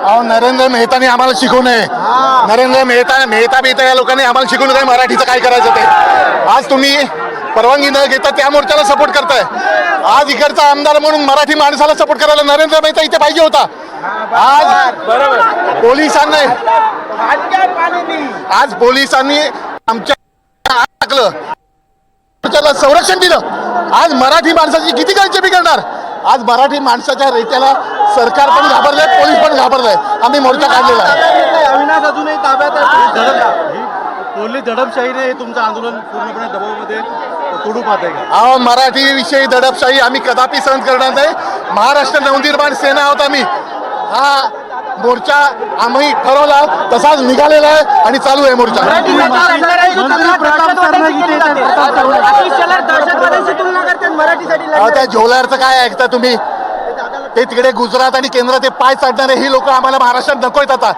अहो नरेंद्र मेहताने आम्हाला शिकवू नये. नरेंद्र मेहता मेहता मेहता या लोकांनी आम्हाला शिकवू नये मराठीचं काय करायचं ते? आज तुम्ही परवानगी न घेता त्या मोर्चाला सपोर्ट करताय. आज इकडचा आमदार म्हणून मराठी माणसाला सपोर्ट करायला नरेंद्र मेहता इथे पाहिजे होता. आज पोलिसांनी आज पोलिसांनी आमच्या टाकलं मोर्चाला संरक्षण दिलं. आज मराठी माणसाची किती गळचेपी करणार? आज मराठी माणसाच्या रेत्याला सरकार पण घाबरलंय पोलीस पण घाबरलंय. आम्ही मोर्चा काढलेला आहे. अविनाश अजूनही ताब्यात आहे पोलीस दडपशाहीने हे तुमचं आंदोलन पूर्णपणे दबावामध्ये तुडू पाहत आहे का? अहो मराठी विषयी दडपशाही आम्ही कदापि सहन करणार नाही. महाराष्ट्र नवनिर्माण सेना आहोत आम्ही. हा मोर्चा आम्ही ठरवला तसाच निघालेला आहे आणि चालू आहे मोर्चा. त्या झोलारचं काय ऐकता तुम्ही? ते तिकडे गुजरात आणि केंद्र ते पाय चाटणारे ही लोक आम्हाला महाराष्ट्रात नकोयत आता.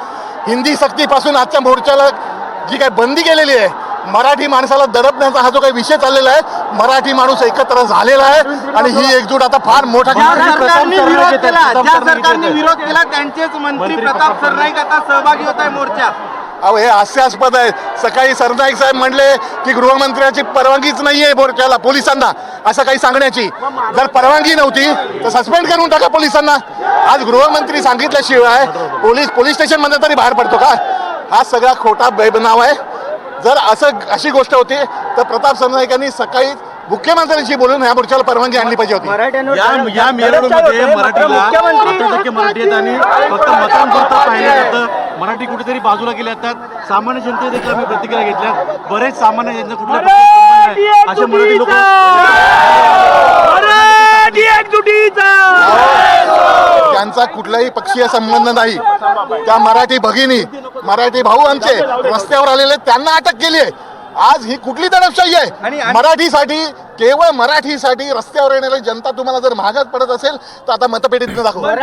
हिंदी सक्तीपासून आजच्या मोर्चाला जी काही बंदी केलेली आहे मराठी माणसाला दडपण्याचा हा जो काही विषय चाललेला आहे मराठी माणूस एकत्र झालेला आहे आणि ही एकजूट आता फार मोठा सरकारने विरोध केला प्रताप ज्या सरनाईक सरकारने येते. विरोध केला त्यांचेच मंत्री प्रताप सरनाईक आता सहभागी होत आहे मोर्चात. अहो हे हास्यास्पद आहे. सकाळी सरनाईक साहेब म्हणले की गृहमंत्र्याची परवानगीच नाहीये मोर्चाला पोलिसांना असं काही सांगण्याची. जर परवानगी नव्हती तर सस्पेंड करून टाका पोलिसांना. आज गृहमंत्री सांगितल्याशिवाय पोलीस पोलीस स्टेशनमध्ये तरी बाहेर पडतो का? हा सगळा खोटा बेबनाव आहे. जर असं अशी गोष्ट होती तर प्रताप सरनाईकांनी सकाळी मुख्यमंत्र्यांशी बोलून ह्या मोर्चाला परवानगी आणली पाहिजे होती. या या मिरवणुकीमध्ये मराठीला टक्के मराठी आहेत आणि फक्त मतांपुरतं पाहिलं जातं मराठी कुठेतरी बाजूला गेल्या जातात सामान्य जनते देखील आम्ही प्रतिक्रिया घेतल्या. बरेच सामान्य जनता कुठल्या. असे मराठी लोक त्यांचा कुठलाही पक्षीय संबंध नाही. त्या मराठी भगिनी मराठी भाऊ आमचे रस्त्यावर आलेले त्यांना अटक केली आहे. आज ही कुठली दडपशाही आहे? मराठीसाठी केवळ मराठीसाठी रस्त्यावर येणारी जनता तुम्हाला जर महागात पडत असेल तर आता मतपेटीत दाखवा.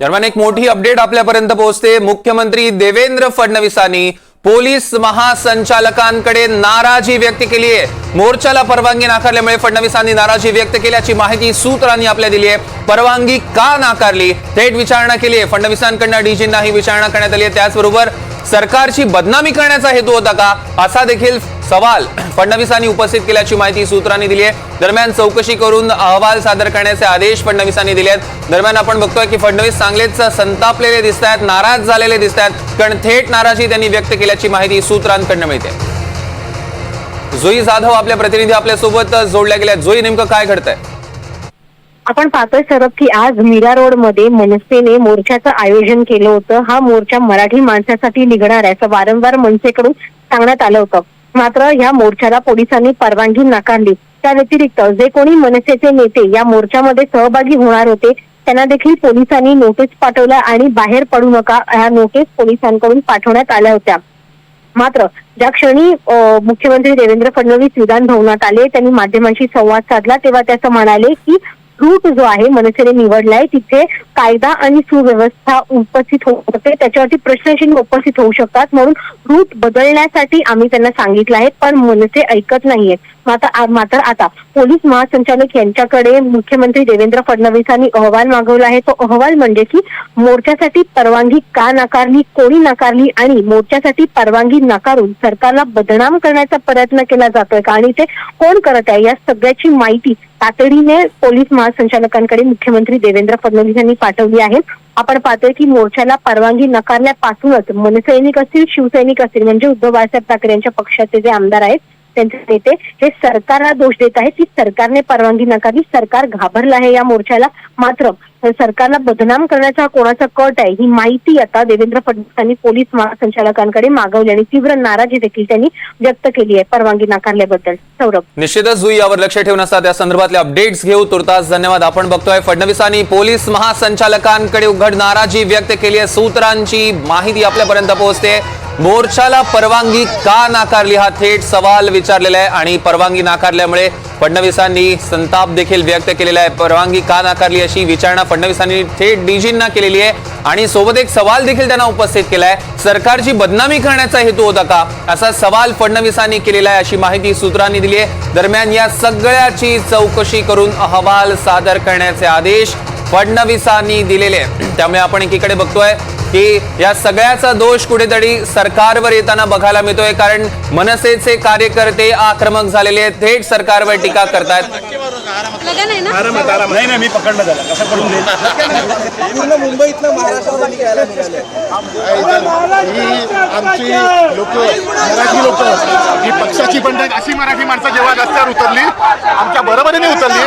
दरम्यान एक मोठी अपडेट आपल्यापर्यंत पोहोचते. मुख्यमंत्री देवेंद्र फडणवीसांनी पोलीस महासंचालकांकडे नाराजी व्यक्त केली आहे. मोर्चाला परवानगी नाकारल्यामुळे फडणवीसांनी नाराजी व्यक्त केल्याची माहिती सूत्रांनी आपल्या दिली आहे. परवानगी का नाकारली? थेट विचारणा केली आहे. फडणवीसांकडनं डीजींना ही विचारणा करण्यात आली आहे. त्याचबरोबर सरकारची बदनामी करण्याचा हेतू होता का? असा देखील सवाल फडणवीसांनी उपस्थित केल्याची माहिती सूत्रांनी दिली आहे. दरम्यान चौकशी करून अहवाल सादर करण्याचे आदेश फडणवीसांनी दिले आहेत. दरम्यान आपण बघतोय की फडणवीस चांगलेच संतापलेले दिसत आहेत नाराज झालेले दिसत आहेत कारण थेट नाराजी त्यांनी व्यक्त केल्याची माहिती सूत्रांकडनं मिळते. जोई जाधव आपल्या प्रतिनिधी आपल्यासोबत जोडल्या गेल्या जोई नेमकं काय घडतंय? आपण पाहतोय सरब की आज मीरा रोडमध्ये मनसेने मोर्चाचं आयोजन केलं होतं. हा मोर्चा मराठी माणसासाठी निघणार आहे असं वारंवार मनसेकडून सांगण्यात आलं होतं. मात्र या मोर्चाला पोलिसांनी परवानगी नाकारली. त्या व्यतिरिक्त जे कोणी मनसेचे नेते या मोर्चामध्ये सहभागी होणार होते त्यांना देखील पोलिसांनी नोटीस पाठवल्या आणि बाहेर पडू नका ह्या नोटीस पोलिसांकडून पाठवण्यात आल्या होत्या. मात्र ज्या क्षणी मुख्यमंत्री देवेंद्र फडणवीस विधान भवनात आले त्यांनी माध्यमांशी संवाद साधला तेव्हा त्याचं म्हणाले की रूट जो आहे मनसेने निवडलाय तिथे कायदा आणि सुव्यवस्था उपस्थित होऊ शकते. त्याच्यावरती प्रश्नचिन्ह उपस्थित होऊ शकतात. म्हणून रूट बदलण्यासाठी आम्ही त्यांना सांगितलं आहे पण मनसे ऐकत नाहीये मात्र मात्र आता पोलीस महासंचालक यांच्याकडे मुख्यमंत्री देवेंद्र फडणवीसांनी अहवाल मागवला आहे. तो अहवाल म्हणजे की मोर्चासाठी परवानगी का नाकारली कोणी नाकारली आणि मोर्चासाठी परवानगी नाकारून सरकारला बदनाम करण्याचा प्रयत्न केला जातोय का आणि ते कोण करत आहे या सगळ्याची माहिती तातडीने पोलीस महासंचालकांकडे मुख्यमंत्री देवेंद्र फडणवीस यांनी पाठवली आहे. आपण पाहतोय की मोर्चाला परवानगी नकारल्यापासूनच मनसैनिक असतील शिवसैनिक असतील म्हणजे उद्धव बाळासाहेब ठाकरे यांच्या पक्षाचे जे आमदार आहेत त्यांचे नेते हे सरकारला दोष देत आहेत. की सरकारने परवानगी नाकारली सरकार घाबरलं आहे या मोर्चाला. मात्र सरकारला बदनाम करण्याचा कोणाचा कट आहे ही माहिती आता देवेंद्र फडणवीस यांनी पोलीस महासंचालकांकडे मागवली आणि तीव्र नाराजी देखील त्यांनी व्यक्त केली आहे परवानगी नाकारल्याबद्दल. सौरभ. निश्चितच जुई यावर लक्ष ठेवून असतात संदर्भातले अपडेट्स घेऊ. तुर्तास धन्यवाद. आपण बघतोय फडणवीसांनी पोलीस महासंचालकांकडे उघड नाराजी व्यक्त केली आहे. सूत्रांची माहिती आपल्यापर्यंत पोहोचते. मोर्चाला परवानगी का नाकारली हा थेट सवाल विचारलेला आहे आणि परवानगी नाकारल्यामुळे फडणवीसांनी संताप देखील व्यक्त केलेला आहे. परवानगी का नाकारली अशी विचारणा फडणवीसांनी थेट डीजींना केलेली आहे आणि सोबत एक सवाल देखील त्यांना उपस्थित केला आहे. सरकारची बदनामी करण्याचा हेतू होता का? असा सवाल फडणवीसांनी केलेला आहे अशी माहिती सूत्रांनी दिली आहे. दरम्यान या सगळ्याची चौकशी करून अहवाल सादर करण्याचे आदेश फडणवीसांनी दिलेले आहे. त्यामुळे आपण एकीकडे बघतोय की या सगळ्याचा दोष कुठेतरी सरकारवर येताना बघायला मिळतोय कारण मनसेचे कार्यकर्ते आक्रमक झालेले आहेत थेट सरकारवर टीका करतायत. लग्न आहे ना? नाही नाही मी पकडलं त्याला. कसं करून पूर्ण मुंबईतनं निघाले. ही आमची लोक मराठी लोक ही पक्षाची पण अशी मराठी माणसं जेव्हा रस्त्यावर उतरली आमच्या बरोबरीने उतरली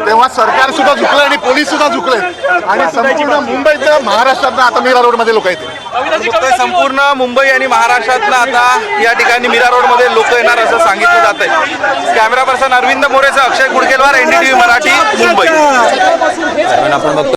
तेव्हा सरकार सुद्धा झुकलं आणि पोलीस सुद्धा झुकले. आणि संपूर्ण मुंबईत महाराष्ट्रात आता मीरा रोडमध्ये लोक येते संपूर्ण मुंबई आणि महाराष्ट्रातनं आता या ठिकाणी मीरा रोडमध्ये लोक येणार असं सांगितलं जात आहे कॅमेरा पर्सन अरविंद मोरेचा अक्षय गुडकेलवार एनडीटीव्ही मराठी मुंबई. आपण बघतो